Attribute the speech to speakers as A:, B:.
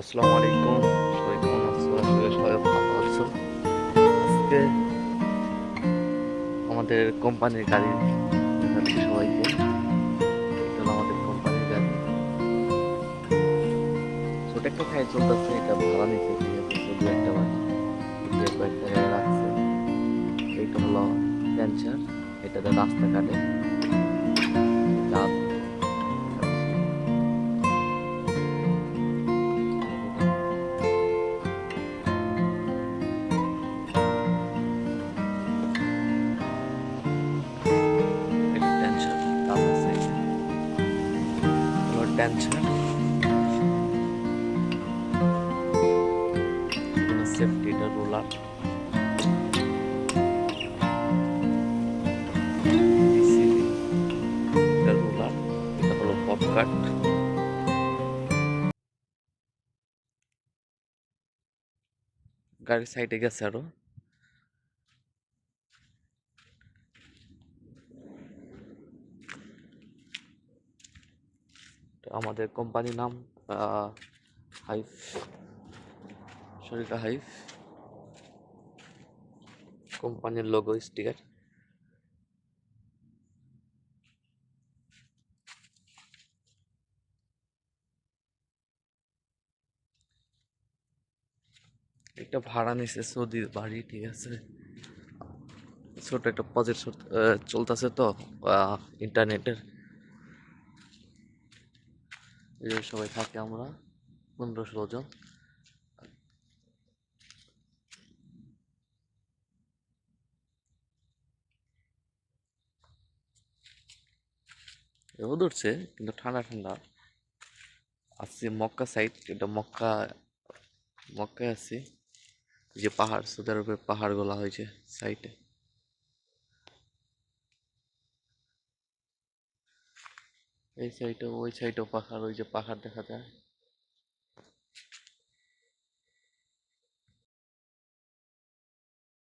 A: আসসালামু আলাইকুম। সবাই কেমন আছো? আসলে সবাই ভালো আছো। আজকে আমাদের কোম্পানির গাড়ি দেখাচ্ছি সবাইকে। এটা আমাদের কোম্পানির গাড়ি। ছোট একটা খাই চলতেছে, এটা ভাড়া আছে? একটা বাড়ি এটা কয়েকটা রাখছে। এইটা হলো ক্যান্সার এটাতে রাস্তা কাটে হলো টেনশন সেফটিটা রোলার এটা রোলার এটা হলো পপকাট গাড়ির সাইডে গেছে আরো আমাদের কোম্পানির নাম হাইফ শরিকা হাইফ। কোম্পানির লোগো স্টিকার একটা ভাড়া নিছে সৌদির বাড়ি, ঠিক আছে। ছোট একটা প্রজেক্ট চলতেছে তো ইন্টারনেটের যে সবাই থাকি আমরা পনেরো ষোলো জন রোদ উঠছে কিন্তু ঠান্ডা ঠান্ডা আসছি মক্কা সাইড এটা মক্কা মক্কায় এই যে পাহাড় সৌদি আরবের পাহাড়গুলো হয়েছে সাইডে এই সাইডেও ওই সাইডেও পাহাড় ওই যে পাহাড় দেখা যায়।